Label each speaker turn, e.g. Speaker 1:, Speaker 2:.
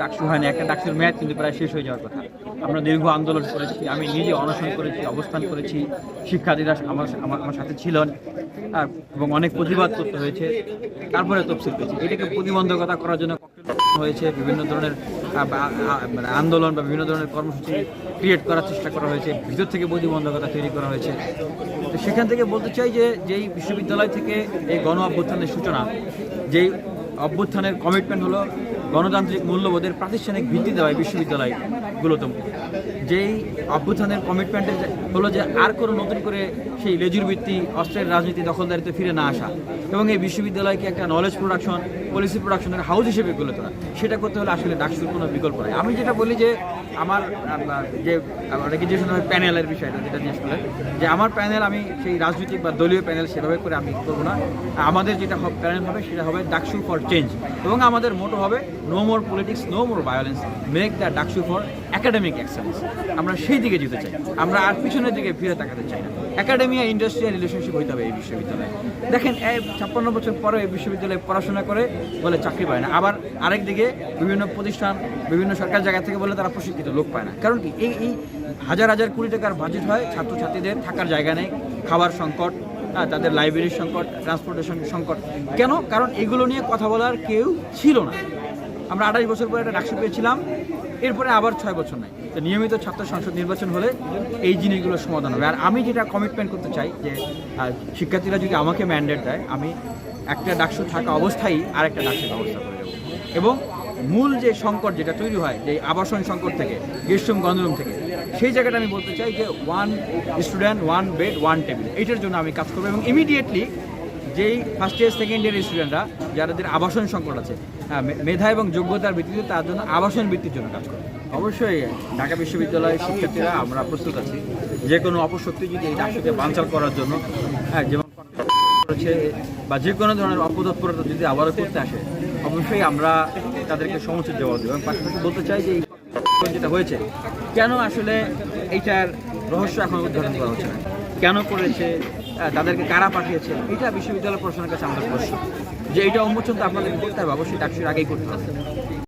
Speaker 1: ডাকসু হয় না একটা ডাকসুর মেয়াদ কিন্তু প্রায় শেষ হয়ে যাওয়ার কথা। আমরা দীর্ঘ আন্দোলন করেছি, আমি নিজে অনশন করেছি, অবস্থান করেছি, শিক্ষার্থীরা আমার আমার সাথে ছিলেন, আর, এবং অনেক প্রতিবাদ করতে হয়েছে, তারপরে তফসিল পেয়েছি। এটাকে প্রতিবন্ধকতা করার জন্য হয়েছে, বিভিন্ন ধরনের মানে আন্দোলন বা বিভিন্ন ধরনের কর্মসূচি ক্রিয়েট করার চেষ্টা করা হয়েছে, ভিতর থেকে প্রতিবন্ধকতা তৈরি করা হয়েছে। তো সেখান থেকে বলতে চাই যে, যেই বিশ্ববিদ্যালয় থেকে এই গণ অভ্যুত্থানের সূচনা, যেই অভ্যুত্থানের কমিটমেন্ট হলো গণতান্ত্রিক মূল্যবোধের প্রাতিষ্ঠানিক ভিত্তি দেওয়া এই বিশ্ববিদ্যালয়গুলোতে। যেই অভ্যুত্থানের কমিটমেন্টে হলো যে আর কোনো নতুন করে সেই লেজুর ভিত্তি অস্ত্রের রাজনীতি দখলদারিতে ফিরে না আসা এবং এই বিশ্ববিদ্যালয়কে একটা নলেজ প্রোডাকশন পলিসি প্রোডাকশনের হাউস হিসেবে গড়ে তোলা, সেটা করতে হলে আসলে ডাকসুর কোনো বিকল্প নেই। আমি যেটা বলি যে আমার আহ, যে রেজিস্ট্রেশন প্যানেলের বিষয়টা যেটা জিজ্ঞেস করলেন যে আমার প্যানেল আমি সেই রাজনৈতিক বা দলীয় প্যানেল সেভাবে করে আমি করব না। আমাদের যেটা প্যানেল হবে সেটা হবে ডাকসু ফর চেঞ্জ এবং আমাদের মোটো হবে no more politics no more violence make the DUCSU for academic excellence আমরা সেই দিকে যেতে চাই আমরা আর পিছনের দিকে ফিরে তাকাতে চাই না। আর ইন্ডাস্ট্রিয়াল রিলেশনশিপ হইতে হবে এই বিশ্ববিদ্যালয়ে। দেখেন ছাপ্পান্ন বছর পরে এই বিশ্ববিদ্যালয়ে পড়াশোনা করে বলে চাকরি পায় না। আবার আরেক দিকে বিভিন্ন প্রতিষ্ঠান বিভিন্ন সরকার জায়গা থেকে বলে তারা প্রশিক্ষিত লোক পায় না। কারণ কি এই এই হাজার হাজার কোটি টাকার বাজেট হয় ছাত্রছাত্রীদের থাকার জায়গা নেই খাবার সংকট হ্যাঁ, তাদের লাইব্রেরির সংকট ট্রান্সপোর্টেশন সংকট। কেন? কারণ এগুলো নিয়ে কথা বলার কেউ ছিল না। আমরা আঠাশ বছর পরে একটা ডাকসু পেয়েছিলাম এরপরে আবার ছয় বছর নাই। তো নিয়মিত ছাত্র সংসদ নির্বাচন হলে এই জিনিসগুলোর সমাধান হবে। আর আমি যেটা কমিটমেন্ট করতে চাই যে শিক্ষার্থীরা যদি আমাকে ম্যান্ডেট দেয় আমি একটা ডাকসু থাকা অবস্থায় আর একটা ডাকসুর ব্যবস্থা করে দেবো। এবং মূল যে সংকট যেটা তৈরি হয় যে আবাসন সংকট থেকে গেস্টরুম গণরুম থেকে সেই জায়গাটা আমি বলতে চাই যে one student one bed one table এইটার জন্য আমি কাজ করব। এবং ইমিডিয়েটলি যেই ফার্স্ট ইয়ার সেকেন্ড ইয়ার স্টুডেন্টরা যাদের আবাসন সংকট আছে হ্যাঁ, মেধা এবং যোগ্যতার ভিত্তিতে তার জন্য আবাসন ভিত্তির জন্য কাজ করবে। অবশ্যই ঢাকা বিশ্ববিদ্যালয়ের শিক্ষার্থীরা আমরা প্রস্তুত আছি। যে কোনো অপশক্তি যদি এই ডাকসুকে বানচাল করার জন্য হ্যাঁ যেমন বা যে কোনো ধরনের অপতৎপরতা যদি আবারও করতে আসে অবশ্যই আমরা তাদেরকে সমস্যার জবাব দেবো। এবং পাশাপাশি বলতে চাই যে এই যেটা হয়েছে, কেন আসলে এইটার রহস্য এখন উদ্ঘাটন করা হচ্ছে না? কেন করেছে তাদেরকে কারা পাঠিয়েছে? এটা বিশ্ববিদ্যালয় প্রশাসনের কাছে আমাদের প্রশ্ন। যে এটা উন্মোচন তো আপনাদের করতে হবে, অবশ্যই ডাকসির আগেই করতে হবে।